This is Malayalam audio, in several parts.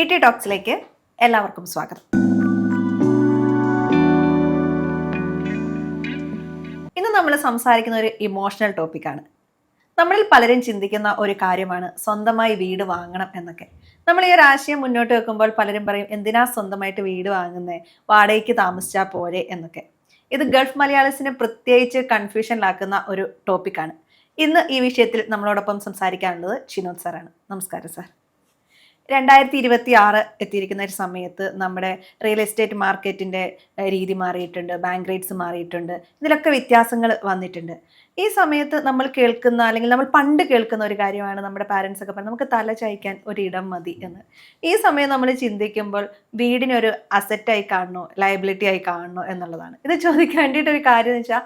ഇ ടി ടോക്സിലേക്ക് എല്ലാവർക്കും സ്വാഗതം. ഇന്ന് നമ്മൾ സംസാരിക്കുന്ന ഒരു ഇമോഷണൽ ടോപ്പിക്കാണ് നമ്മളിൽ പലരും ചിന്തിക്കുന്ന ഒരു കാര്യമാണ് സ്വന്തമായി വീട് വാങ്ങണം എന്നൊക്കെ. നമ്മൾ ഈ ഒരു ആശയം മുന്നോട്ട് വെക്കുമ്പോൾ പലരും പറയും എന്തിനാ സ്വന്തമായിട്ട് വീട് വാങ്ങുന്നത് വാടകയ്ക്ക് താമസിച്ചാൽ പോരെ? എന്നൊക്കെ. ഇത് ഗൾഫ് മലയാളീസിനെ പ്രത്യേകിച്ച് കൺഫ്യൂഷനിലാക്കുന്ന ഒരു ടോപ്പിക്കാണ് ഇന്ന് ഈ വിഷയത്തിൽ നമ്മളോടൊപ്പം സംസാരിക്കാനുള്ളത് ചിനോദ് സാറാണ്. നമസ്കാരം സാർ. രണ്ടായിരത്തി ഇരുപത്തി ആറ് എത്തിയിരിക്കുന്ന ഒരു സമയത്ത് നമ്മുടെ റിയൽ എസ്റ്റേറ്റ് മാർക്കറ്റിന്റെ രീതി മാറിയിട്ടുണ്ട് ബാങ്ക് റേറ്റ്സ് മാറിയിട്ടുണ്ട് ഇതിലൊക്കെ വ്യത്യാസങ്ങൾ വന്നിട്ടുണ്ട്. ഈ സമയത്ത് നമ്മൾ കേൾക്കുന്ന അല്ലെങ്കിൽ നമ്മൾ പണ്ട് കേൾക്കുന്ന ഒരു കാര്യമാണ് നമ്മുടെ പാരൻസ് ഒക്കെ പറഞ്ഞത്. നമുക്ക് തല ചായ്ക്കാൻ ഒരിടം മതി എന്ന്. ഈ സമയം നമ്മൾ ചിന്തിക്കുമ്പോൾ വീടിനൊരു അസറ്റായി കാണണോ? ലയബിലിറ്റി ആയി കാണണോ എന്നുള്ളതാണ്. ഇത് ചോദിക്കാൻ വേണ്ടിയിട്ട് ഒരു കാര്യം എന്ന് വെച്ചാൽ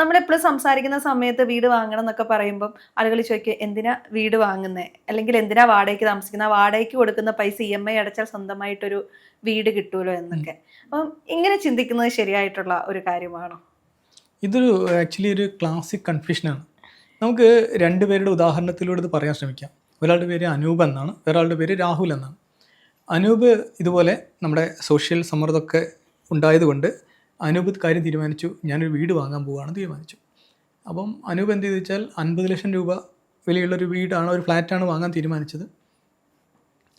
നമ്മളെപ്പോഴും സംസാരിക്കുന്ന സമയത്ത് വീട് വാങ്ങണം എന്നൊക്കെ പറയുമ്പം ആളുകൾ ചോദിക്കുക എന്തിനാ വീട് വാങ്ങുന്നത് അല്ലെങ്കിൽ എന്തിനാ വാടകയ്ക്ക് താമസിക്കുന്നത് വാടകയ്ക്ക് കൊടുക്കുന്ന പൈസ ഇ എം ഐ അടച്ചാൽ സ്വന്തമായിട്ടൊരു വീട് കിട്ടുമല്ലോ എന്നൊക്കെ. അപ്പം ഇങ്ങനെ ചിന്തിക്കുന്നത് ശരിയായിട്ടുള്ള ഒരു കാര്യമാണോ? ഇതൊരു ആക്ച്വലി ഒരു ക്ലാസിക് കൺഫ്യൂഷനാണ് നമുക്ക് രണ്ട് പേരുടെ ഉദാഹരണത്തിലൂടെ ഇത് പറയാൻ ശ്രമിക്കാം. ഒരാളുടെ പേര് അനൂപ് എന്നാണ് ഒരാളുടെ പേര് രാഹുൽ എന്നാണ്. അനൂപ് ഇതുപോലെ നമ്മുടെ സോഷ്യൽ സമ്മർദ്ദമൊക്കെ ഉണ്ടായതുകൊണ്ട് അനൂപ് കാര്യം തീരുമാനിച്ചു. ഞാനൊരു വീട് വാങ്ങാൻ പോവുകയാണ് തീരുമാനിച്ചു. അപ്പം അനൂപ് എന്ത് ചെയ്തു വെച്ചാൽ അൻപത് ലക്ഷം രൂപ വിലയുള്ളൊരു വീടാണ് ഒരു ഫ്ലാറ്റാണ് വാങ്ങാൻ തീരുമാനിച്ചത്.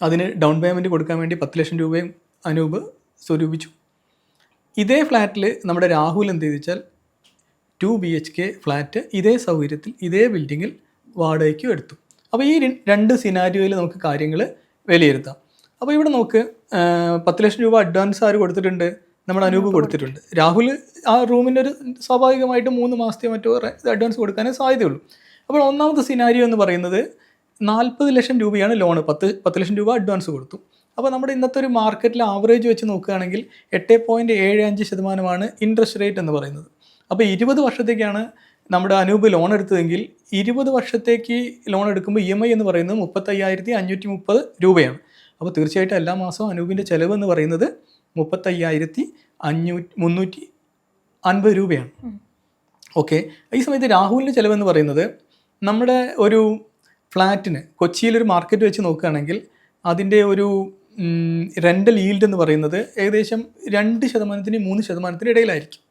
അതിന് ഡൗൺ പേയ്മെന്റ് കൊടുക്കാൻ വേണ്ടി പത്ത് ലക്ഷം രൂപയും അനൂപ് സ്വരൂപിച്ചു. ഇതേ ഫ്ലാറ്റിൽ നമ്മുടെ രാഹുൽ എന്ത് ചെയ്തു വെച്ചാൽ two B H K flat ഇതേ സൗകര്യത്തിൽ ഇതേ ബിൽഡിങ്ങിൽ വാടകയ്ക്കും എടുത്തു. അപ്പോൾ ഈ രണ്ട് സിനാരിയോയിൽ നമുക്ക് കാര്യങ്ങൾ വിലയിരുത്താം. അപ്പോൾ ഇവിടെ നമുക്ക് പത്ത് ലക്ഷം രൂപ അഡ്വാൻസ് ആര് കൊടുത്തിട്ടുണ്ട്? നമ്മുടെ അനൂപ് കൊടുത്തിട്ടുണ്ട്. രാഹുൽ ആ റൂമിന്റെ ഒരു സ്വാഭാവികമായിട്ട് മൂന്ന് മാസത്തെ മറ്റോ അഡ്വാൻസ് കൊടുക്കാനേ സാധ്യതയുള്ളൂ. അപ്പോൾ ഒന്നാമത്തെ സിനാരിയോ എന്ന് പറയുന്നത് നാൽപ്പത് ലക്ഷം രൂപയാണ് ലോണ് പത്ത് പത്ത് ലക്ഷം രൂപ അഡ്വാൻസ് കൊടുത്തു. അപ്പോൾ നമ്മുടെ ഇന്നത്തെ ഒരു മാർക്കറ്റിൽ ആവറേജ് വെച്ച് നോക്കുകയാണെങ്കിൽ എട്ട് പോയിന്റ് ഏഴ് അഞ്ച് ശതമാനമാണ് ഇൻട്രസ്റ്റ് റേറ്റ് എന്ന് പറയുന്നത്. അപ്പോൾ ഇരുപത് വർഷത്തേക്കാണ് നമ്മുടെ അനൂപ് ലോൺ എടുത്തതെങ്കിൽ ഇരുപത് വർഷത്തേക്ക് ലോൺ എടുക്കുമ്പോൾ ഇ എം ഐ എന്ന് പറയുന്നത് മുപ്പത്തയ്യായിരത്തി അഞ്ഞൂറ്റി മുപ്പത് രൂപയാണ്. അപ്പോൾ തീർച്ചയായിട്ടും എല്ലാ മാസവും അനൂപിന്റെ ചിലവ് എന്ന് പറയുന്നത് മുപ്പത്തയ്യായിരത്തി അഞ്ഞൂറ്റി മുന്നൂറ്റി അൻപത് രൂപയാണ്. ഓക്കെ. ഈ സമയത്ത് രാഹുലിന്റെ ചിലവെന്ന് പറയുന്നത് നമ്മുടെ ഒരു ഫ്ലാറ്റിന് കൊച്ചിയിലൊരു മാർക്കറ്റ് വെച്ച് നോക്കുകയാണെങ്കിൽ അതിന്റെ ഒരു റെന്റൽ ഈൽഡ് എന്ന് പറയുന്നത് ഏകദേശം രണ്ട് ശതമാനത്തിന് മൂന്ന് ശതമാനത്തിന് ഇടയിലായിരിക്കും.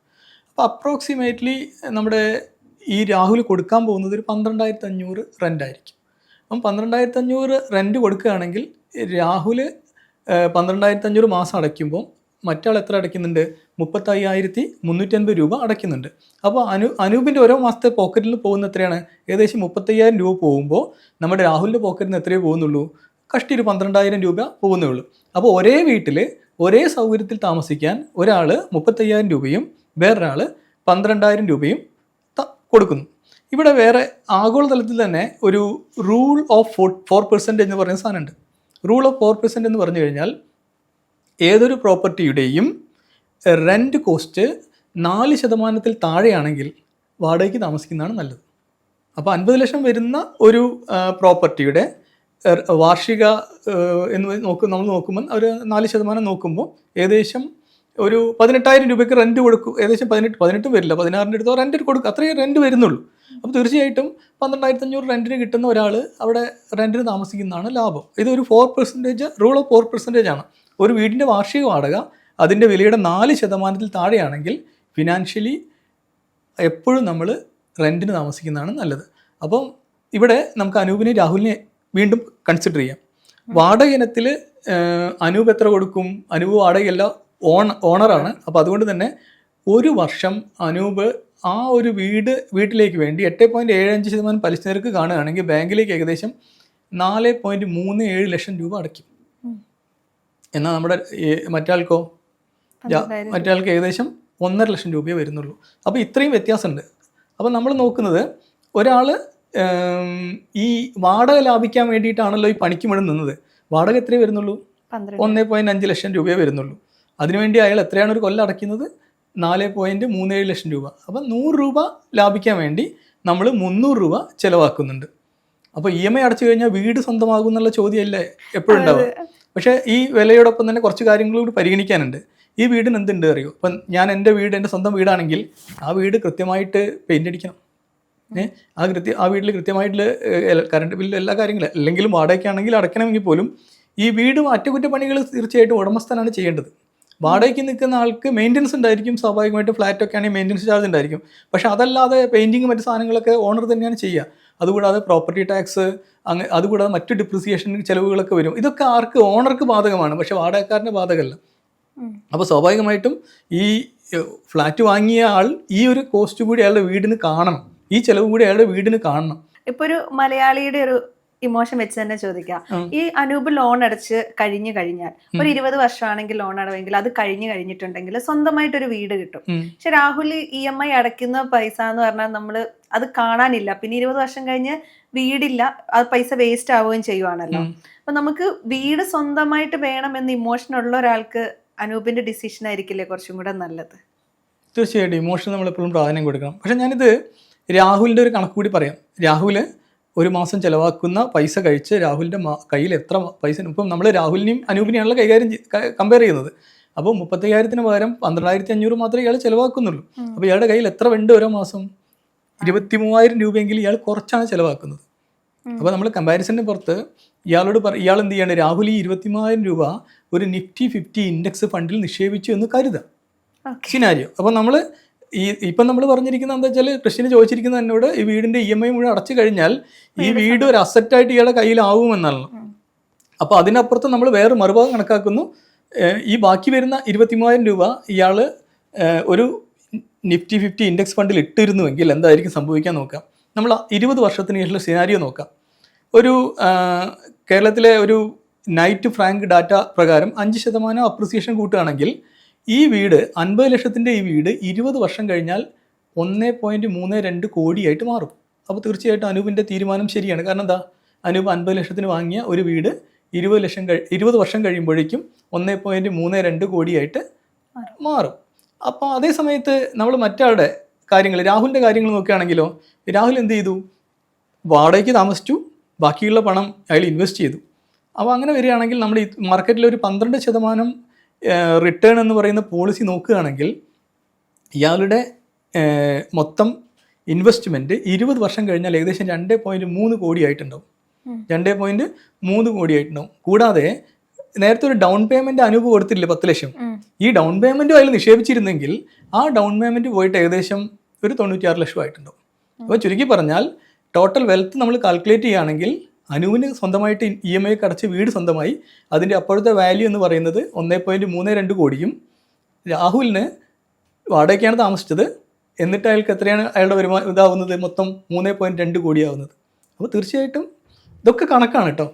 അപ്പോൾ അപ്രോക്സിമേറ്റ്ലി നമ്മുടെ ഈ രാഹുൽ കൊടുക്കാൻ പോകുന്നത് ഒരു പന്ത്രണ്ടായിരത്തി അഞ്ഞൂറ് റെന്റ് ആയിരിക്കും. അപ്പം പന്ത്രണ്ടായിരത്തി അഞ്ഞൂറ് റെന്റ് കൊടുക്കുകയാണെങ്കിൽ രാഹുൽ പന്ത്രണ്ടായിരത്തി അഞ്ഞൂറ് മാസം അടയ്ക്കുമ്പോൾ മറ്റാൾ എത്ര അടയ്ക്കുന്നുണ്ട്? മുപ്പത്തയ്യായിരത്തി മുന്നൂറ്റൻപത് രൂപ അടയ്ക്കുന്നുണ്ട്. അപ്പോൾ അനു അനൂപിന്റെ ഓരോ മാസത്തെ പോക്കറ്റിൽ പോകുന്ന എത്രയാണ്? ഏകദേശം മുപ്പത്തയ്യായിരം രൂപ പോകുമ്പോൾ നമ്മുടെ രാഹുലിന്റെ പോക്കറ്റിൽ നിന്ന് എത്രയേ പോകുന്നുള്ളൂ? കഷ്ടി ഒരു പന്ത്രണ്ടായിരം രൂപ പോകുന്നേ ഉള്ളൂ. അപ്പോൾ ഒരേ വീട്ടിൽ ഒരേ സൗകര്യത്തിൽ താമസിക്കാൻ ഒരാൾ മുപ്പത്തയ്യായിരം രൂപയും വേറൊരാൾ പന്ത്രണ്ടായിരം രൂപയും കൊടുക്കുന്നു. ഇവിടെ വേറെ ആഗോളതലത്തിൽ തന്നെ ഒരു rule of four four percent എന്ന് പറയുന്ന സാധനമുണ്ട്. റൂൾ ഓഫ് ഫോർ പെർസെന്റ് എന്ന് പറഞ്ഞു കഴിഞ്ഞാൽ ഏതൊരു പ്രോപ്പർട്ടിയുടെയും റെന്റ് കോസ്റ്റ് നാല് ശതമാനത്തിൽ താഴെയാണെങ്കിൽ വാടകയ്ക്ക് താമസിക്കുന്നതാണ് നല്ലത്. അപ്പോൾ അൻപത് ലക്ഷം വരുന്ന ഒരു പ്രോപ്പർട്ടിയുടെ വാർഷിക എന്ന് നോക്ക് നമ്മൾ നോക്കുമ്പോൾ ഒരു നാല് ശതമാനം നോക്കുമ്പോൾ ഏകദേശം ഒരു പതിനെട്ടായിരം രൂപയ്ക്ക് റെന്റ് കൊടുക്കും. ഏകദേശം പതിനെട്ട് പതിനെട്ടും വരില്ല. പതിനാറിന്റെ അടുത്തോ റെന്റ് കൊടുക്കും. അത്രയും റെന്റ് വരുന്നുള്ളൂ. അപ്പോൾ തീർച്ചയായിട്ടും പന്ത്രണ്ടായിരത്തി അഞ്ഞൂറ് റെന്റിന് കിട്ടുന്ന ഒരാൾ അവിടെ റെന്റിന് താമസിക്കുന്നതാണ് ലാഭം. ഇതൊരു four percentage rule of four percentage ആണ്. ഒരു വീടിന്റെ വാർഷിക വാടക അതിന്റെ വിലയുടെ നാല് ശതമാനത്തിൽ താഴെയാണെങ്കിൽ ഫിനാൻഷ്യലി എപ്പോഴും നമ്മൾ റെന്റിന് താമസിക്കുന്നതാണ് നല്ലത്. അപ്പം ഇവിടെ നമുക്ക് അനൂപിനെ രാഹുലിനെ വീണ്ടും കൺസിഡർ ചെയ്യാം. വാടക ഇനത്തിൽ അനൂപ് എത്ര കൊടുക്കും? അനൂപ് വാടകയല്ല ഓൺ ഓണറാണ്. അപ്പോൾ അതുകൊണ്ട് തന്നെ ഒരു വർഷം അനൂപ് ആ ഒരു വീട് വീട്ടിലേക്ക് വേണ്ടി എട്ട് പോയിന്റ് ഏഴ് അഞ്ച് ശതമാനം പലിശ നിരക്ക് കാണുകയാണെങ്കിൽ ബാങ്കിലേക്ക് ഏകദേശം നാല് പോയിന്റ് മൂന്ന് ഏഴ് ലക്ഷം രൂപ അടയ്ക്കും. എന്നാൽ നമ്മുടെ മറ്റാൾക്കോ? മറ്റാൾക്ക് ഏകദേശം ഒന്നര ലക്ഷം രൂപയെ വരുന്നുള്ളൂ. അപ്പോൾ ഇത്രയും വ്യത്യാസമുണ്ട്. അപ്പോൾ നമ്മൾ നോക്കുന്നത് ഒരാൾ ഈ വാടക ലാഭിക്കാൻ വേണ്ടിയിട്ടാണല്ലോ ഈ പണിക്ക് വേണ്ടി നിന്നത്. വാടക എത്രയേ വരുന്നുള്ളൂ? ഒന്നേ പോയിന്റ് അഞ്ച് ലക്ഷം രൂപയെ വരുന്നുള്ളൂ. അതിനുവേണ്ടി അയാൾ എത്രയാണ് ഒരു കൊല്ലം അടയ്ക്കുന്നത്? നാല് പോയിന്റ് മൂന്നേഴ് ലക്ഷം രൂപ. അപ്പം നൂറ് രൂപ ലാഭിക്കാൻ വേണ്ടി നമ്മൾ മുന്നൂറ് രൂപ ചിലവാക്കുന്നുണ്ട്. അപ്പോൾ ഇ എം ഐ അടച്ചു കഴിഞ്ഞാൽ വീട് സ്വന്തമാകും എന്നുള്ള ചോദ്യമല്ലേ എപ്പോഴും ഉണ്ടാവുക പക്ഷേ ഈ വിലയോടൊപ്പം തന്നെ കുറച്ച് കാര്യങ്ങൾ കൂടി പരിഗണിക്കാനുണ്ട്. ഈ വീടിന് എന്തുണ്ട് അറിയോ? ഇപ്പം ഞാൻ എന്റെ വീട് എന്റെ സ്വന്തം വീടാണെങ്കിൽ ആ വീട് കൃത്യമായിട്ട് പെയിന്റ് അടിക്കണം. ഏഹ് ആ കൃത്യ ആ വീട്ടിൽ കൃത്യമായിട്ടുള്ള കറണ്ട് ബില്ല് എല്ലാ കാര്യങ്ങളും അല്ലെങ്കിലും വാടകയ്ക്കാണെങ്കിൽ അടയ്ക്കണമെങ്കിൽ പോലും ഈ വീടും അറ്റകുറ്റപ്പണികൾ തീർച്ചയായിട്ടും ഉടമസ്ഥനാണ് ചെയ്യേണ്ടത്. വാടകയ്ക്ക് നിൽക്കുന്ന ആൾക്ക് മെയിന്റനൻസ് ഉണ്ടായിരിക്കും സ്വാഭാവികമായിട്ട് ഫ്ലാറ്റ് ഒക്കെ ആണെങ്കിൽ മെയിന്റനൻസ് ചാർജ് ഉണ്ടായിരിക്കും. പക്ഷേ അതല്ലാതെ പെയിന്റിങ് മറ്റു സാധനങ്ങളൊക്കെ ഓണർ തന്നെയാണ് ചെയ്യുക. അതുകൂടാതെ പ്രോപ്പർട്ടി ടാക്സ് അങ്ങ് അതുകൂടാതെ മറ്റു ഡിപ്രിസിയേഷൻ ചിലവുകളൊക്കെ വരും. ഇതൊക്കെ ആർക്ക് ഓണർക്ക് ബാധകമാണ്. പക്ഷെ വാടകക്കാരന് ബാധകമല്ല. അപ്പോൾ സ്വാഭാവികമായിട്ടും ഈ ഫ്ലാറ്റ് വാങ്ങിയ ആൾ ഈ ഒരു കോസ്റ്റ് കൂടി അയാളുടെ വീടിന് കാണണം. ഈ ചിലവ് കൂടി അയാളുടെ വീടിന് കാണണം. ഇപ്പൊ ഒരു മലയാളിയുടെ ഒരു ഇമോഷൻ വെച്ച് തന്നെ ചോദിക്കാം ഈ അനൂപ് ലോൺ അടച്ച് കഴിഞ്ഞു കഴിഞ്ഞാൽ ഒരു ഇരുപത് വർഷമാണെങ്കിൽ ലോൺ അടവെങ്കിൽ അത് കഴിഞ്ഞു കഴിഞ്ഞിട്ടുണ്ടെങ്കിൽ സ്വന്തമായിട്ട് ഒരു വീട് കിട്ടും. പക്ഷെ രാഹുൽ ഇ എം ഐ അടയ്ക്കുന്ന പൈസ എന്ന് പറഞ്ഞാൽ നമ്മൾ അത് കാണാനില്ല. പിന്നെ ഇരുപത് വർഷം കഴിഞ്ഞ് വീടില്ല ആ പൈസ വേസ്റ്റ് ആവുകയും ചെയ്യുവാണല്ലോ. അപ്പൊ നമുക്ക് വീട് സ്വന്തമായിട്ട് വേണം എന്ന് ഇമോഷൻ ഉള്ള ഒരാൾക്ക് അനൂപിന്റെ ഡിസിഷൻ ആയിരിക്കില്ലേ കുറച്ചും കൂടെ നല്ലത്? തീർച്ചയായിട്ടും. ഇമോഷൻ നമ്മൾ എപ്പോഴും പ്രാധാന്യം കൊടുക്കണം. പക്ഷെ ഞാനിത് രാഹുലിന്റെ ഒരു കണക്ക് കൂടി പറയാം. രാഹുൽ ഒരു മാസം ചിലവാക്കുന്ന പൈസ കഴിച്ച് രാഹുലിന്റെ കയ്യിൽ എത്ര പൈസ ഇപ്പം നമ്മൾ രാഹുലിനെയും അനൂപിനെയാണല്ലോ കൈകാര്യം കമ്പയർ ചെയ്യുന്നത്. അപ്പോൾ മുപ്പത്തയ്യായിരത്തിന് പകരം പന്ത്രണ്ടായിരത്തി അഞ്ഞൂറ് മാത്രമേ ഇയാൾ ചിലവാക്കുന്നുള്ളൂ. അപ്പോൾ ഇയാളുടെ കയ്യിൽ എത്ര ഉണ്ട് ഓരോ മാസം? ഇരുപത്തി മൂവായിരം രൂപയെങ്കിലും ഇയാൾ കുറച്ചാണ് ചിലവാക്കുന്നത്. അപ്പോൾ നമ്മൾ കമ്പാരിസണിന് പുറത്ത് ഇയാളോട് പറ ഇയാൾ എന്ത് ചെയ്യാണ്? രാഹുൽ ഈ ഇരുപത്തി മൂവായിരം രൂപ ഒരു നിഫ്റ്റി ഫിഫ്റ്റി ഇൻഡെക്സ് ഫണ്ടിൽ നിക്ഷേപിച്ചു എന്ന് കരുതാം. സിനാരിയോ അപ്പോൾ നമ്മൾ ഈ ഇപ്പം നമ്മൾ പറഞ്ഞിരിക്കുന്നത് എന്താ വെച്ചാൽ കൃഷിന് ചോദിച്ചിരിക്കുന്നത് എന്നോട് ഈ വീടിന്റെ ഇ എം ഐ മുഴുവൻ അടച്ചു കഴിഞ്ഞാൽ ഈ വീട് ഒരു അസറ്റായിട്ട് ഇയാളുടെ കയ്യിലാവുമെന്നാണ്. ഉം. അപ്പോൾ അതിനപ്പുറത്ത് നമ്മൾ വേറെ മറുഭാഗം കണക്കാക്കുന്നു. ഈ ബാക്കി വരുന്ന ഇരുപത്തി മൂവായിരം രൂപ ഇയാൾ ഒരു നിഫ്റ്റി ഫിഫ്റ്റി ഇൻഡെക്സ് ഫണ്ടിൽ ഇട്ടിരുന്നുവെങ്കിൽ എന്തായിരിക്കും സംഭവിക്കാൻ നോക്കാം. നമ്മൾ ഇരുപത് വർഷത്തിന് ശേഷം സിനാരിയോ നോക്കാം. ഒരു കേരളത്തിലെ ഒരു നൈറ്റ് ഫ്രാങ്ക് ഡാറ്റ പ്രകാരം അഞ്ച് ശതമാനം അപ്രിസിയേഷൻ കൂട്ടുകയാണെങ്കിൽ ഈ വീട് അൻപത് ലക്ഷത്തിന്റെ ഈ വീട് ഇരുപത് വർഷം കഴിഞ്ഞാൽ ഒന്ന് പോയിന്റ് മൂന്ന് രണ്ട് കോടിയായിട്ട് മാറും. അപ്പോൾ തീർച്ചയായിട്ടും അനൂപിന്റെ തീരുമാനം ശരിയാണ്. കാരണം എന്താ? അനൂപ് അൻപത് ലക്ഷത്തിന് വാങ്ങിയ ഒരു വീട് ഇരുപത് ലക്ഷം കഴി ഇരുപത് വർഷം കഴിയുമ്പോഴേക്കും ഒന്ന് പോയിന്റ് മൂന്ന് രണ്ട് കോടിയായിട്ട് മാറും. അപ്പോൾ അതേ സമയത്ത് നമ്മൾ മറ്റാളുടെ കാര്യങ്ങൾ രാഹുലിന്റെ കാര്യങ്ങൾ നോക്കുകയാണെങ്കിലോ രാഹുൽ എന്ത് ചെയ്തു? വാടകയ്ക്ക് താമസിച്ചു. ബാക്കിയുള്ള പണം അയാൾ ഇൻവെസ്റ്റ് ചെയ്തു. അപ്പോൾ അങ്ങനെ വരികയാണെങ്കിൽ നമ്മൾ ഈ മാർക്കറ്റിൽ ഒരു പന്ത്രണ്ട് ശതമാനം റിട്ടേൺ എന്ന് പറയുന്ന പോളിസി നോക്കുകയാണെങ്കിൽ ഇയാളുടെ മൊത്തം ഇൻവെസ്റ്റ്മെന്റ് ഇരുപത് വർഷം കഴിഞ്ഞാൽ ഏകദേശം രണ്ട് പോയിന്റ് മൂന്ന് കോടിയായിട്ടുണ്ടാവും. രണ്ട് പോയിന്റ് മൂന്ന് കോടിയായിട്ടുണ്ടാവും. കൂടാതെ നേരത്തെ ഒരു ഡൗൺ പേയ്മെന്റ് അനുഭവം കൊടുത്തില്ലേ പത്ത് ലക്ഷം? ഈ ഡൗൺ പേയ്മെന്റും അതിൽ നിക്ഷേപിച്ചിരുന്നെങ്കിൽ ആ ഡൗൺ പേയ്മെന്റ് പോയിട്ട് ഏകദേശം ഒരു തൊണ്ണൂറ്റിയാറ് ലക്ഷമായിട്ടുണ്ടാവും. അപ്പോൾ ചുരുക്കി പറഞ്ഞാൽ ടോട്ടൽ വെൽത്ത് നമ്മൾ കാൽക്കുലേറ്റ് ചെയ്യുകയാണെങ്കിൽ അനുവിന് സ്വന്തമായിട്ട് ഇ എം ഐ അടച്ച് വീട് സ്വന്തമായി. അതിന്റെ അപ്പോഴത്തെ വാല്യൂ എന്ന് പറയുന്നത് ഒന്നേ പോയിന്റ് മൂന്ന് രണ്ട് കോടിയും. രാഹുലിന് വാടകയ്ക്കാണ് താമസിച്ചത്. എന്നിട്ട് അയാൾക്ക് എത്രയാണ് അയാളുടെ വരുമാനം ഇതാവുന്നത്? മൊത്തം മൂന്നേ പോയിന്റ് രണ്ട് കോടിയാവുന്നത്. അപ്പോൾ തീർച്ചയായിട്ടും ഇതൊക്കെ കണക്കാണ് കേട്ടോ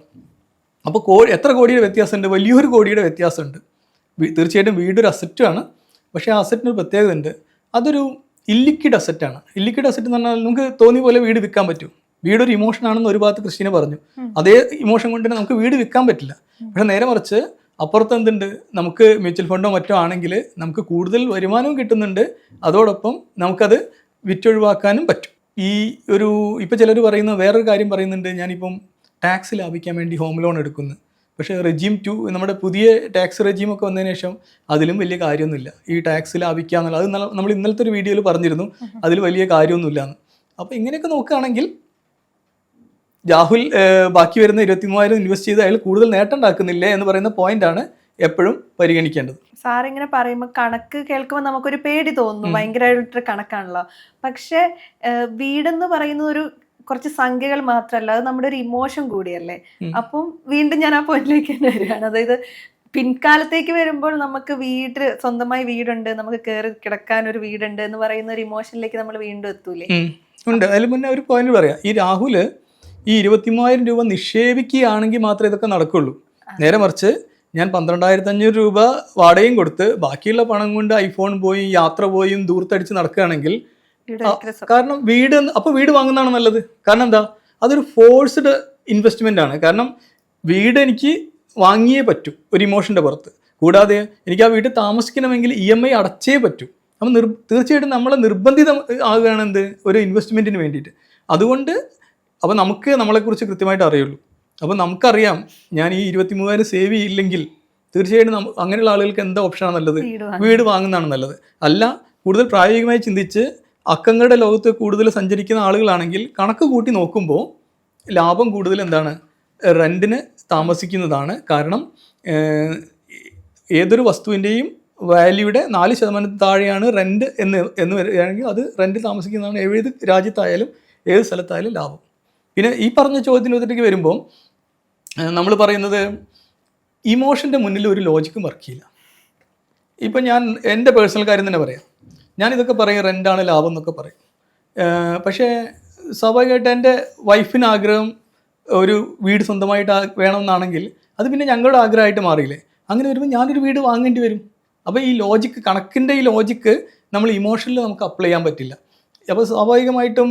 അപ്പോൾ കോടി എത്ര കോടിയുടെ വ്യത്യാസമുണ്ട്? വലിയൊരു കോടിയുടെ വ്യത്യാസമുണ്ട്. തീർച്ചയായിട്ടും വീടൊരു അസറ്റാണ് പക്ഷേ ആ അസറ്റിന് ഒരു പ്രത്യേകത ഉണ്ട് അതൊരു ഇല്ലിക്വിഡ് അസറ്റാണ് ഇല്ലിക്വിഡ് അസറ്റ് എന്ന് പറഞ്ഞാൽ നമുക്ക് തോന്നിയ പോലെ വീട് വിൽക്കാൻ പറ്റും. വീടൊരു ഇമോഷൻ ആണെന്ന് ഒരു ഭാഗത്ത് ക്രിസ്റ്റീനെ പറഞ്ഞു. അതേ ഇമോഷൻ കൊണ്ട് തന്നെ നമുക്ക് വീട് വിൽക്കാൻ പറ്റില്ല. പക്ഷെ നേരെ മറിച്ച് അപ്പുറത്ത് എന്തുണ്ട്? നമുക്ക് മ്യൂച്വൽ ഫണ്ടോ മറ്റോ ആണെങ്കിൽ നമുക്ക് കൂടുതൽ വരുമാനവും കിട്ടുന്നുണ്ട്. അതോടൊപ്പം നമുക്കത് വിറ്റൊഴിവാക്കാനും പറ്റും. ഈ ഒരു ഇപ്പം ചിലർ പറയുന്ന വേറൊരു കാര്യം പറയുന്നുണ്ട്. ഞാനിപ്പം ടാക്സ് ലാഭിക്കാൻ വേണ്ടി ഹോം ലോൺ എടുക്കുന്നു. പക്ഷേ റെജീം ടു നമ്മുടെ പുതിയ ടാക്സ് റെജീം ഒക്കെ വന്നതിന് ശേഷം അതിലും വലിയ കാര്യമൊന്നുമില്ല. ഈ ടാക്സ് ലാഭിക്കുക എന്നുള്ളത് അത് നമ്മൾ ഇന്നലത്തെ ഒരു വീഡിയോയിൽ പറഞ്ഞിരുന്നു. അതിൽ വലിയ കാര്യമൊന്നുമില്ല എന്ന് അപ്പോൾ ഇങ്ങനെയൊക്കെ നോക്കുകയാണെങ്കിൽ രാഹുൽ ബാക്കി വരുന്ന ഇരുപത്തി മൂവായിരം ഇൻവെസ്റ്റ് ചെയ്ത് അയാൾ കൂടുതൽ നേട്ടം ഉണ്ടാക്കുന്നില്ല എന്ന് പറയുന്ന പോയിന്റ് ആണ് എപ്പോഴും പരിഗണിക്കേണ്ടത്. സാർ ഇങ്ങനെ പറയുമ്പോൾ കണക്ക് കേൾക്കുമ്പോൾ നമുക്കൊരു പേടി തോന്നുന്നു ഭയങ്കരമായിട്ടൊരു കണക്കാണല്ലോ. പക്ഷെ വീടെന്ന് പറയുന്ന ഒരു കുറച്ച് സംഖ്യകൾ മാത്രമല്ല. അത് നമ്മുടെ ഒരു ഇമോഷൻ കൂടിയല്ലേ? അപ്പം വീണ്ടും ഞാൻ ആ പോയിന്റിലേക്ക് തന്നെ വരികയാണ്. അതായത് പിൻകാലത്തേക്ക് വരുമ്പോൾ നമുക്ക് വീട് സ്വന്തമായി വീടുണ്ട് നമുക്ക് കയറി കിടക്കാൻ ഒരു വീടുണ്ട് എന്ന് പറയുന്ന ഒരു ഇമോഷനിലേക്ക് നമ്മൾ വീണ്ടും എത്തൂലേ? ഉണ്ട്. അതിൽ മുന്നേ ഒരു പോയിന്റ് പറയാം. ഈ രാഹുൽ ഈ ഇരുപത്തി മൂവായിരം രൂപ നിക്ഷേപിക്കുകയാണെങ്കിൽ മാത്രമേ ഇതൊക്കെ നടക്കുള്ളൂ. നേരെ മറിച്ച് ഞാൻ പന്ത്രണ്ടായിരത്തി അഞ്ഞൂറ് രൂപ വാടകയും കൊടുത്ത് ബാക്കിയുള്ള പണം കൊണ്ട് ഐഫോൺ പോയി യാത്ര പോയും ദൂരത്തടിച്ച് നടക്കുകയാണെങ്കിൽ കാരണം വീട് അപ്പോൾ വീട് വാങ്ങുന്നതാണ് നല്ലത്. കാരണം എന്താ? അതൊരു ഫോഴ്സ്ഡ് ഇൻവെസ്റ്റ്മെന്റ് ആണ്. കാരണം വീട് എനിക്ക് വാങ്ങിയേ പറ്റൂ ഒരു ഇമോഷന്റെ പുറത്ത്. കൂടാതെ എനിക്ക് ആ വീട്ടിൽ താമസിക്കണമെങ്കിൽ ഇ എം ഐ അടച്ചേ പറ്റൂ. അപ്പം നിർ തീർച്ചയായിട്ടും നമ്മളെ നിർബന്ധിതം ആകുകയാണ് എന്ത്? ഒരു ഇൻവെസ്റ്റ്മെന്റിന് വേണ്ടിയിട്ട്. അതുകൊണ്ട് അപ്പോൾ നമുക്ക് നമ്മളെക്കുറിച്ച് കൃത്യമായിട്ട് അറിയുള്ളൂ. അപ്പോൾ നമുക്കറിയാം ഞാൻ ഈ ഇരുപത്തി മൂവായിരം സേവ് ചെയ്യില്ലെങ്കിൽ തീർച്ചയായിട്ടും അങ്ങനെയുള്ള ആളുകൾക്ക് എന്താ ഓപ്ഷനാണ് നല്ലത്? വീട് വാങ്ങും. വാങ്ങുന്നതാണ് നല്ലത്. അല്ല കൂടുതൽ പ്രായോഗികമായി ചിന്തിച്ച് അക്കങ്ങളുടെ ലോകത്ത് കൂടുതൽ സഞ്ചരിക്കുന്ന ആളുകളാണെങ്കിൽ കണക്ക് കൂട്ടി നോക്കുമ്പോൾ ലാഭം കൂടുതൽ എന്താണ്? റെന്റിന് താമസിക്കുന്നതാണ്. കാരണം ഏതൊരു വസ്തുവിന്റെയും വാല്യൂയുടെ നാല് ശതമാനത്തിന് താഴെയാണ് റെന്റ് എന്ന് എന്ന് വരികയാണെങ്കിൽ അത് റെന്റ് താമസിക്കുന്നതാണ് ഏത് രാജ്യത്തായാലും ഏത് സ്ഥലത്തായാലും ലാഭം. പിന്നെ ഈ പറഞ്ഞ ചോദ്യത്തിന് ഉത്തരത്തേക്ക് വരുമ്പോൾ നമ്മൾ പറയുന്നത് ഇമോഷന്റെ മുന്നിൽ ഒരു ലോജിക്കും വർക്ക് ചെയ്യില്ല ഇപ്പം ഞാൻ എന്റെ പേഴ്സണൽ കാര്യം തന്നെ പറയാം. ഞാൻ ഇതൊക്കെ പറയും റെന്റാണ് ലാഭം എന്നൊക്കെ പറയും. പക്ഷേ സ്വാഭാവികമായിട്ട് എന്റെ വൈഫിന് ആഗ്രഹം ഒരു വീട് സ്വന്തമായിട്ട് വേണമെന്നാണെങ്കിൽ അത് പിന്നെ ഞങ്ങളുടെ ആഗ്രഹമായിട്ട് മാറിയില്ലേ? അങ്ങനെ വരുമ്പോൾ ഞാനൊരു വീട് വാങ്ങേണ്ടി വരും. അപ്പോൾ ഈ ലോജിക്ക് കണക്കിന്റെ ഈ ലോജിക്ക് നമ്മൾ ഇമോഷനിൽ നമുക്ക് അപ്ലൈ ചെയ്യാൻ പറ്റില്ല. അപ്പോൾ സ്വാഭാവികമായിട്ടും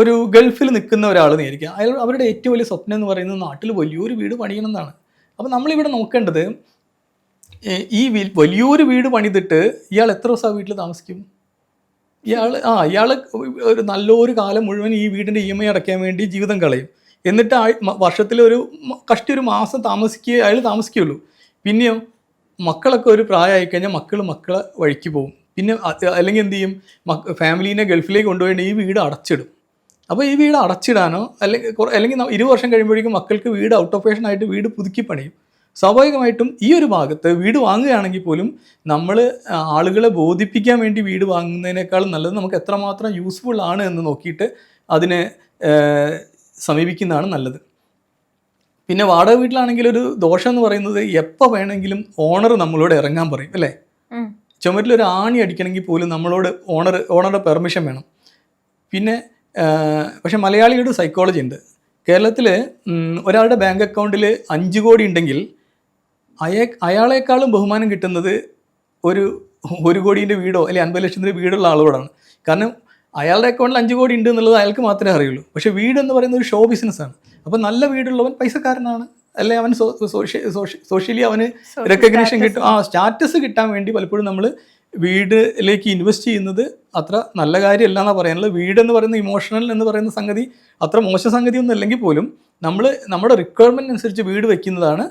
ഒരു ഗൾഫിൽ നിൽക്കുന്ന ഒരാൾ നേരിക്കുക. അയാൾ അവരുടെ ഏറ്റവും വലിയ സ്വപ്നം എന്ന് പറയുന്നത് നാട്ടിൽ വലിയൊരു വീട് പണിയണം എന്നാണ് അപ്പോൾ നമ്മളിവിടെ നോക്കേണ്ടത് ഈ വലിയൊരു വീട് പണിതിട്ട് ഇയാൾ എത്ര ദിവസം വീട്ടിൽ താമസിക്കും? ഇയാൾ ആ ഇയാൾ ഒരു നല്ലൊരു കാലം മുഴുവൻ ഈ വീടിന്റെ ഇ എം ഐ അടയ്ക്കാൻ വേണ്ടി ജീവിതം കളയും. എന്നിട്ട് വർഷത്തിൽ ഒരു കഷ്ടി ഒരു മാസം താമസിക്കുക അയാൾ താമസിക്കുകയുള്ളൂ. പിന്നെയോ മക്കളൊക്കെ ഒരു പ്രായമായി കഴിഞ്ഞാൽ മക്കൾ മക്കളെ വഴിക്ക് പോകും പിന്നെ അല്ലെങ്കിൽ എന്ത് ചെയ്യും? ഫാമിലീനെ ഗൾഫിലേക്ക് കൊണ്ടുപോയി ഈ വീട് അടച്ചിടും. അപ്പോൾ ഈ വീട് അടച്ചിടാനോ അല്ലെങ്കിൽ അല്ലെങ്കിൽ ന- ഇരു വർഷം കഴിയുമ്പോഴേക്കും മക്കൾക്ക് വീട് ഔട്ട് ഓഫ് ഫേഷൻ ആയിട്ട് വീട് പുതുക്കി പണിയും. സ്വാഭാവികമായിട്ടും ഈ ഒരു ഭാഗത്ത് വീട് വാങ്ങുകയാണെങ്കിൽ പോലും നമ്മൾ ആളുകളെ ബോധിപ്പിക്കാൻ വേണ്ടി വീട് വാങ്ങുന്നതിനേക്കാളും നല്ലത് നമുക്ക് എത്രമാത്രം യൂസ്ഫുൾ ആണ് എന്ന് നോക്കിയിട്ട് അതിനെ സമീപിക്കുന്നതാണ് നല്ലത്. പിന്നെ വാടക വീട്ടിലാണെങ്കിൽ ഒരു ദോഷം എന്ന് പറയുന്നത് എപ്പോൾ വേണമെങ്കിലും ഓണർ നമ്മളോട് ഇറങ്ങാൻ പറയും അല്ലേ? ചുമരിലൊരു ചുമരിൽ ഒരു ആണി അടിക്കണമെങ്കിൽ പോലും നമ്മളോട് ഓണർ ഓണറുടെ പെർമിഷൻ വേണം. പിന്നെ പക്ഷെ മലയാളിയുടെ സൈക്കോളജി ഉണ്ട്. കേരളത്തിൽ ഒരാളുടെ ബാങ്ക് അക്കൗണ്ടിൽ അഞ്ച് കോടി ഉണ്ടെങ്കിൽ അയ അയാളെക്കാളും ബഹുമാനം കിട്ടുന്നത് ഒരു ഒരു കോടീന്റെ വീടോ അല്ലെങ്കിൽ അൻപത് ലക്ഷത്തിന്റെ വീടുള്ള ആളോടാണ്. കാരണം അയാളുടെ അക്കൗണ്ടിൽ അഞ്ച് കോടി ഉണ്ട് എന്നുള്ളത് അയാൾക്ക് മാത്രമേ അറിയുള്ളൂ. പക്ഷേ വീട് എന്ന് പറയുന്നത് ഒരു ഷോ ബിസിനസ്സാണ് അപ്പോൾ നല്ല വീടുള്ളവൻ പൈസക്കാരനാണ്. അല്ലെ അവൻ സോഷ്യലി അവന് റെക്കഗ്നേഷൻ കിട്ടും. ആ സ്റ്റാറ്റസ് കിട്ടാൻ വേണ്ടി പലപ്പോഴും നമ്മൾ വീടിലേക്ക് ഇൻവെസ്റ്റ് ചെയ്യുന്നത് അത്ര നല്ല കാര്യമല്ല എന്നാണ് പറയാനുള്ളത്. വീടെന്ന് പറയുന്ന ഇമോഷണൽ എന്ന് പറയുന്ന സംഗതി അത്ര മോശം സംഗതി ഒന്നും അല്ലെങ്കിൽ പോലും നമ്മൾ നമ്മുടെ റിക്വയർമെന്റ് അനുസരിച്ച് വീട് വെക്കുന്നതാണ്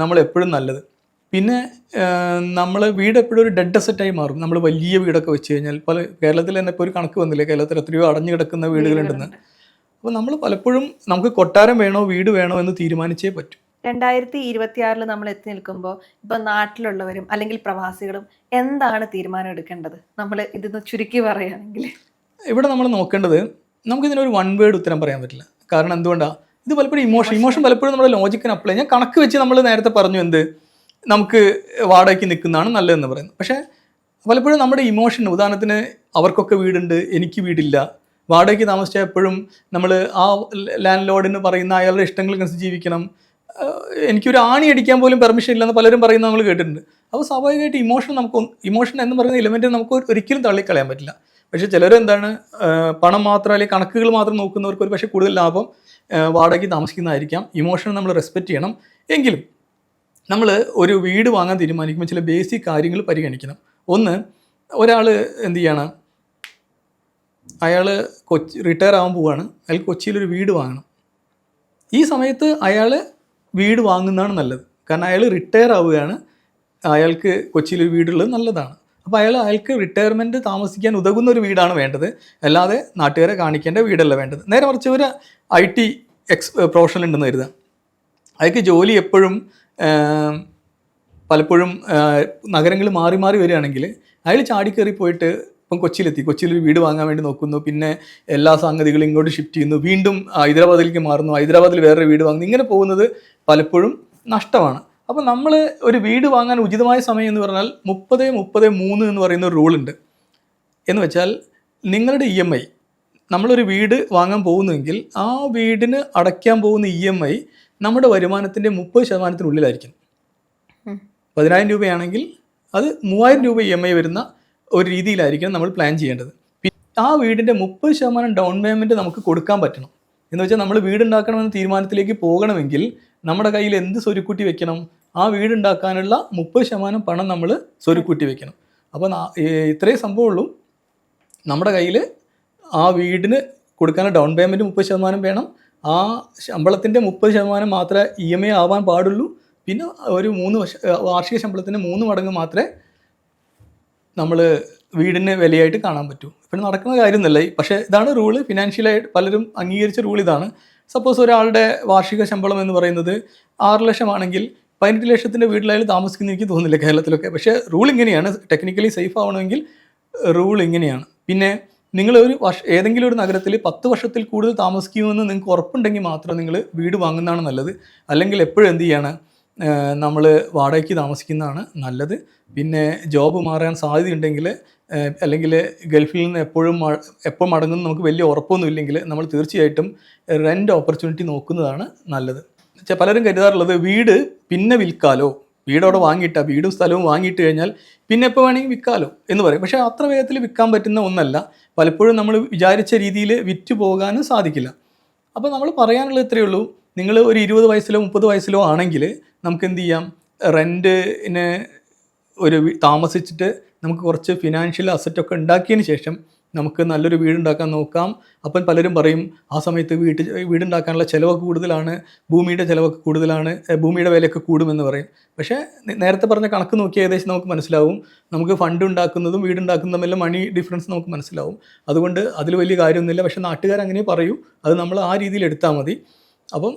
നമ്മൾ എപ്പോഴും നല്ലത്. പിന്നെ നമ്മൾ വീട് എപ്പോഴും ഒരു ഡെഡ് അസറ്റായി മാറും. നമ്മൾ വലിയ വീടൊക്കെ വെച്ച് കഴിഞ്ഞാൽ പല കേരളത്തിൽ തന്നെ ഇപ്പോൾ ഒരു കണക്ക് വന്നില്ലേ? കേരളത്തിൽ എത്രയോ അടഞ്ഞു കിടക്കുന്ന വീടുകളുണ്ടെന്ന്. അപ്പോൾ നമ്മൾ പലപ്പോഴും നമുക്ക് കൊട്ടാരം വേണോ വീട് വേണോ എന്ന് തീരുമാനിച്ചേ പറ്റൂ. രണ്ടായിരത്തി ഇരുപത്തി ആറിൽ നമ്മൾ എത്തി നിൽക്കുമ്പോൾ ഇപ്പൊ നാട്ടിലുള്ളവരും അല്ലെങ്കിൽ പ്രവാസികളും എന്താണ് തീരുമാനം എടുക്കേണ്ടത്? നമ്മൾ ഇതൊന്ന് ചുരുക്കി പറയുകയാണെങ്കിൽ. ഇവിടെ നമ്മൾ നോക്കേണ്ടത് നമുക്കിതിനൊരു വൺ വേർഡ് ഉത്തരം പറയാൻ പറ്റില്ല. കാരണം എന്തുകൊണ്ടാണ് ഇത് പലപ്പോഴും ഇമോഷൻ ഇമോഷൻ പലപ്പോഴും നമ്മുടെ ലോജിക്കിന് അപ്ലൈ ഞാൻ കണക്ക് വെച്ച് നമ്മൾ നേരത്തെ പറഞ്ഞു എന്ത് നമുക്ക് വാടകയ്ക്ക് നിൽക്കുന്നതാണ് നല്ലതെന്ന് പറയുന്നത്. പക്ഷേ പലപ്പോഴും നമ്മുടെ ഇമോഷൻ ഉദാഹരണത്തിന് അവർക്കൊക്കെ വീടുണ്ട് എനിക്ക് വീടില്ല. വാടകയ്ക്ക് താമസിച്ചാൽ എപ്പോഴും നമ്മൾ ആ ലാൻഡ് ലോഡിന് പറയുന്ന അയാളുടെ ഇഷ്ടങ്ങൾക്കനുസരിച്ച് ജീവിക്കണം. എനിക്കൊരു ആണി അടിക്കാൻ പോലും പെർമിഷൻ ഇല്ലെന്ന് പലരും പറയുന്നത് നമ്മൾ കേട്ടിട്ടുണ്ട്. അപ്പോൾ സ്വാഭാവികമായിട്ട് ഇമോഷൻ നമുക്ക് ഇമോഷൻ എന്ന് പറയുന്ന എലിമെന്റ് നമുക്ക് ഒരിക്കലും തള്ളിക്കളയാൻ പറ്റില്ല. പക്ഷേ ചിലർ എന്താണ് പണം മാത്രം അല്ലെങ്കിൽ കണക്കുകൾ മാത്രം നോക്കുന്നവർക്ക് ഒരു പക്ഷേ കൂടുതൽ ലാഭം വാടകയ്ക്ക് താമസിക്കുന്നതായിരിക്കാം. ഇമോഷൻ നമ്മൾ റെസ്പെക്റ്റ് ചെയ്യണം. എങ്കിലും നമ്മൾ ഒരു വീട് വാങ്ങാൻ തീരുമാനിക്കുമ്പോൾ ചില ബേസിക് കാര്യങ്ങൾ പരിഗണിക്കണം. ഒന്ന് ഒരാൾ എന്ത് ചെയ്യണം അയാൾ കൊച്ചി റിട്ടയർ ആകാൻ പോവുകയാണ് അയാൾ കൊച്ചിയിലൊരു വീട് വാങ്ങണം. ഈ സമയത്ത് അയാൾ വീട് വാങ്ങുന്നതാണ് നല്ലത്. കാരണം അയാൾ റിട്ടയർ ആവുകയാണ്. അയാൾക്ക് കൊച്ചിയിൽ ഒരു വീടുള്ളത് നല്ലതാണ്. അപ്പോൾ അയാൾ അയാൾക്ക് റിട്ടയർമെന്റ് താമസിക്കാൻ ഉതകുന്ന ഒരു വീടാണ് വേണ്ടത്. അല്ലാതെ നാട്ടുകാരെ കാണിക്കേണ്ട വീടല്ല വേണ്ടത്. നേരെ മറിച്ച് ഒരു ഐ ടി എക്സ് പ്രൊഫഷണൽ ഉണ്ടെന്ന് കരുതാം അയാൾക്ക് ജോലി എപ്പോഴും പലപ്പോഴും നഗരങ്ങൾ മാറി മാറി വരികയാണെങ്കിൽ അയാൾ ചാടിക്കേറി പോയിട്ട് ഇപ്പം കൊച്ചിയിലെത്തി. കൊച്ചിയിൽ ഒരു വീട് വാങ്ങാൻ വേണ്ടി നോക്കുന്നു. പിന്നെ എല്ലാ സംഗതികളും ഇങ്ങോട്ട് ഷിഫ്റ്റ് ചെയ്യുന്നു. വീണ്ടും ഹൈദരാബാദിലേക്ക് മാറുന്നു. ഹൈദരാബാദിൽ വേറൊരു വീട് വാങ്ങുന്നു. ഇങ്ങനെ പോകുന്നത് പലപ്പോഴും നഷ്ടമാണ്. അപ്പോൾ നമ്മൾ ഒരു വീട് വാങ്ങാൻ ഉചിതമായ സമയം എന്ന് പറഞ്ഞാൽ മുപ്പത് മുപ്പത് മൂന്ന് എന്ന് പറയുന്ന ഒരു റൂളുണ്ട് എന്ന് വെച്ചാൽ നിങ്ങളുടെ ഇ എം ഐ നമ്മളൊരു വീട് വാങ്ങാൻ പോകുന്നുവെങ്കിൽ ആ വീടിന് അടയ്ക്കാൻ പോകുന്ന ഇ എം ഐ നമ്മുടെ വരുമാനത്തിന്റെ മുപ്പത് ശതമാനത്തിനുള്ളിലായിരിക്കും. പതിനായിരം രൂപയാണെങ്കിൽ അത് മൂവായിരം രൂപ ഇ എം ഐ വരുന്ന ഒരു രീതിയിലായിരിക്കണം നമ്മൾ പ്ലാൻ ചെയ്യേണ്ടത്. ആ വീടിന്റെ മുപ്പത് ശതമാനം ഡൗൺ പേയ്മെന്റ് നമുക്ക് കൊടുക്കാൻ പറ്റണം. എന്ന് വെച്ചാൽ നമ്മൾ വീടുണ്ടാക്കണമെന്ന തീരുമാനത്തിലേക്ക് പോകണമെങ്കിൽ നമ്മുടെ കയ്യിൽ എന്ത് സ്വരുക്കൂട്ടി വെക്കണം? ആ വീടുണ്ടാക്കാനുള്ള മുപ്പത് ശതമാനം പണം നമ്മൾ സ്വരുക്കൂട്ടി വെക്കണം. അപ്പോൾ ഇത്രയും സംഭവമുള്ളൂ. നമ്മുടെ കയ്യിൽ ആ വീടിന് കൊടുക്കാനുള്ള ഡൗൺ പേയ്മെന്റ് മുപ്പത് ശതമാനം വേണം. ആ ശമ്പളത്തിന്റെ മുപ്പത് ശതമാനം മാത്രമേ ഇ എം ഐ ആവാൻ പാടുള്ളൂ. പിന്നെ ഒരു മൂന്ന് വർഷ വാർഷിക ശമ്പളത്തിന്റെ മൂന്ന് മടങ്ങ് മാത്രമേ നമ്മൾ വീടിന് വിലയായിട്ട് കാണാൻ പറ്റും. ഇപ്പം നടക്കുന്ന കാര്യമൊന്നുമല്ല. പക്ഷേ ഇതാണ് റൂൾ ഫിനാൻഷ്യലായിട്ട് പലരും അംഗീകരിച്ച റൂൾ ഇതാണ്. സപ്പോസ് ഒരാളുടെ വാർഷിക ശമ്പളം എന്ന് പറയുന്നത് ആറ് ലക്ഷമാണെങ്കിൽ പതിനെട്ട് ലക്ഷത്തിന്റെ വീട്ടിലായാലും താമസിക്കുന്ന എനിക്ക് തോന്നുന്നില്ല കേരളത്തിലൊക്കെ. പക്ഷേ റൂൾ ഇങ്ങനെയാണ്. ടെക്നിക്കലി സേഫ് ആവണമെങ്കിൽ റൂൾ ഇങ്ങനെയാണ്. പിന്നെ നിങ്ങൾ ഒരു വർഷ ഏതെങ്കിലും ഒരു നഗരത്തിൽ പത്ത് വർഷത്തിൽ കൂടുതൽ താമസിക്കുമെന്ന് നിങ്ങൾക്ക് ഉറപ്പുണ്ടെങ്കിൽ മാത്രം നിങ്ങൾ വീട് വാങ്ങുന്നതാണ് നല്ലത്. അല്ലെങ്കിൽ എപ്പോഴും എന്ത് ചെയ്യാണ്? നമ്മൾ വാടകയ്ക്ക് താമസിക്കുന്നതാണ് നല്ലത്. പിന്നെ ജോബ് മാറാൻ സാധ്യതയുണ്ടെങ്കിൽ അല്ലെങ്കിൽ ഗൾഫിൽ നിന്ന് എപ്പോഴും എപ്പോൾ മടങ്ങും നമുക്ക് വലിയ ഉറപ്പൊന്നും ഇല്ലെങ്കിൽ നമ്മൾ തീർച്ചയായിട്ടും റെന്റ് ഓപ്പർച്യൂണിറ്റി നോക്കുന്നതാണ് നല്ലത്. പലരും കരുതാറുള്ളത് വീട് പിന്നെ വിൽക്കാലോ? വീടവിടെ വാങ്ങിയിട്ട വീടും സ്ഥലവും വാങ്ങിയിട്ട് കഴിഞ്ഞാൽ പിന്നെ എപ്പോൾ വേണമെങ്കിൽ വിൽക്കാലോ എന്ന് പറയും. പക്ഷേ അത്ര വേഗത്തിൽ വിൽക്കാൻ പറ്റുന്ന ഒന്നല്ല. പലപ്പോഴും നമ്മൾ വിചാരിച്ച രീതിയിൽ വിറ്റ് പോകാനും സാധിക്കില്ല. അപ്പോൾ നമ്മൾ പറയാനുള്ളത് ഇത്രയേ ഉള്ളൂ. നിങ്ങൾ ഒരു ഇരുപത് വയസ്സിലോ മുപ്പത് വയസ്സിലോ ആണെങ്കിൽ നമുക്ക് എന്ത് ചെയ്യാം? റെന്റിന് ഒരു താമസിച്ചിട്ട് നമുക്ക് കുറച്ച് ഫിനാൻഷ്യൽ അസറ്റൊക്കെ ഉണ്ടാക്കിയതിന് ശേഷം നമുക്ക് നല്ലൊരു വീടുണ്ടാക്കാൻ നോക്കാം. അപ്പം പലരും പറയും ആ സമയത്ത് വീട്ട് വീടുണ്ടാക്കാനുള്ള ചിലവൊക്കെ കൂടുതലാണ് ഭൂമിയുടെ ചിലവൊക്കെ കൂടുതലാണ് ഭൂമിയുടെ വിലയൊക്കെ കൂടുമെന്ന് പറയും. പക്ഷേ നേരത്തെ പറഞ്ഞ കണക്ക് നോക്കി ഏകദേശം നമുക്ക് മനസ്സിലാവും. നമുക്ക് ഫണ്ട് ഉണ്ടാക്കുന്നതും വീടുണ്ടാക്കുന്നതും എല്ലാം മണി ഡിഫറൻസ് നമുക്ക് മനസ്സിലാവും. അതുകൊണ്ട് അതിൽ വലിയ കാര്യമൊന്നുമില്ല. പക്ഷേ നാട്ടുകാർ അങ്ങനെ പറയൂ. അത് നമ്മൾ ആ രീതിയിൽ എടുത്താൽ മതി. അപ്പം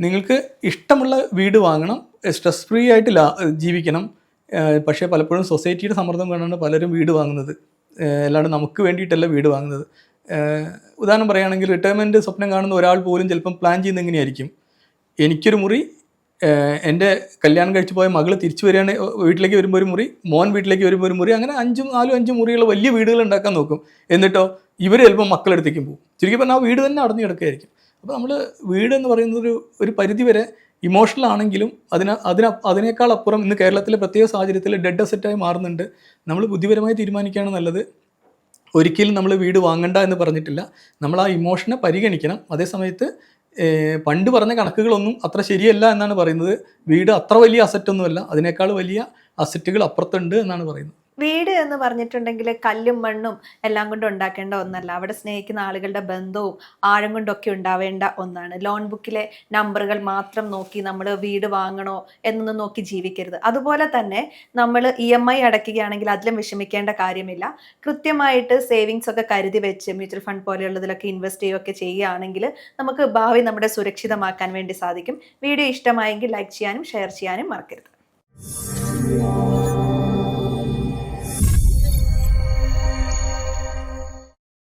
നിങ്ങൾക്ക് ഇഷ്ടമുള്ള വീട് വാങ്ങണം സ്ട്രെസ് ഫ്രീ ആയിട്ട് ജീവിക്കണം. പക്ഷേ പലപ്പോഴും സൊസൈറ്റിയുടെ സമ്മർദ്ദം കൊണ്ടാണ് പലരും വീട് വാങ്ങുന്നത്. അല്ലാണ്ട് നമുക്ക് വേണ്ടിയിട്ടല്ല വീട് വാങ്ങുന്നത്. ഉദാഹരണം പറയുകയാണെങ്കിൽ റിട്ടയർമെന്റ് സ്വപ്നം കാണുന്ന ഒരാൾ പോലും ചിലപ്പം പ്ലാൻ ചെയ്യുന്ന എങ്ങനെയായിരിക്കും? എനിക്കൊരു മുറി എന്റെ കല്യാണം കഴിച്ചു പോയ മകൾ തിരിച്ചു വരികയാണ് വീട്ടിലേക്ക് വരുമ്പോൾ ഒരു മുറി മോൻ വീട്ടിലേക്ക് വരുമ്പോൾ ഒരു മുറി അങ്ങനെ അഞ്ചും നാലും അഞ്ചും മുറിയുള്ള വലിയ വീടുകൾ ഉണ്ടാക്കാൻ നോക്കും. എന്നിട്ടോ ഇവർ ചിലപ്പോൾ മക്കളെടുത്തേക്കും പോകും. ചുരുക്കി പറഞ്ഞാൽ ആ വീട് തന്നെ അടഞ്ഞു കിടക്കുകയായിരിക്കും. അപ്പോൾ നമ്മൾ വീട് എന്ന് പറയുന്നത് ഒരു ഒരു പരിധിവരെ ഇമോഷണൽ ആണെങ്കിലും അതിന് അതിന് അതിനേക്കാൾ അപ്പുറം ഇന്ന് കേരളത്തിലെ പ്രത്യേക സാഹചര്യത്തിൽ ഡെഡ് അസെറ്റായി മാറുന്നുണ്ട്. നമ്മൾ ബുദ്ധിപരമായി തീരുമാനിക്കുകയാണ് നല്ലത്. ഒരിക്കലും നമ്മൾ വീട് വാങ്ങണ്ട എന്ന് പറഞ്ഞിട്ടില്ല. നമ്മൾ ആ ഇമോഷനെ പരിഗണിക്കണം. അതേസമയത്ത് പണ്ട് പറഞ്ഞ കണക്കുകളൊന്നും അത്ര ശരിയല്ല എന്നാണ് പറയുന്നത്. വീട് അത്ര വലിയ അസറ്റൊന്നുമല്ല അതിനേക്കാൾ വലിയ അസറ്റുകൾ അപ്പുറത്തുണ്ട് എന്നാണ് പറയുന്നത്. വീട് എന്ന് പറഞ്ഞിട്ടുണ്ടെങ്കിൽ കല്ലും മണ്ണും എല്ലാം കൊണ്ട് ഉണ്ടാക്കേണ്ട ഒന്നല്ല. അവിടെ സ്നേഹിക്കുന്ന ആളുകളുടെ ബന്ധവും ആഴം കൊണ്ടൊക്കെ ഉണ്ടാവേണ്ട ഒന്നാണ്. ലോൺ ബുക്കിലെ നമ്പറുകൾ മാത്രം നോക്കി നമ്മൾ വീട് വാങ്ങണോ എന്നൊന്നും നോക്കി ജീവിക്കരുത്. അതുപോലെ തന്നെ നമ്മൾ ഇ എം ഐ അടയ്ക്കുകയാണെങ്കിൽ അതിലും വിഷമിക്കേണ്ട കാര്യമില്ല. കൃത്യമായിട്ട് സേവിങ്സ് ഒക്കെ കരുതി വെച്ച് മ്യൂച്വൽ ഫണ്ട് പോലെയുള്ളതിലൊക്കെ ഇൻവെസ്റ്റ് ചെയ്യുകയൊക്കെ ചെയ്യുകയാണെങ്കിൽ നമുക്ക് ഭാവി നമ്മുടെ സുരക്ഷിതമാക്കാൻ വേണ്ടി സാധിക്കും. വീഡിയോ ഇഷ്ടമായെങ്കിൽ ലൈക്ക് ചെയ്യാനും ഷെയർ ചെയ്യാനും മറക്കരുത്.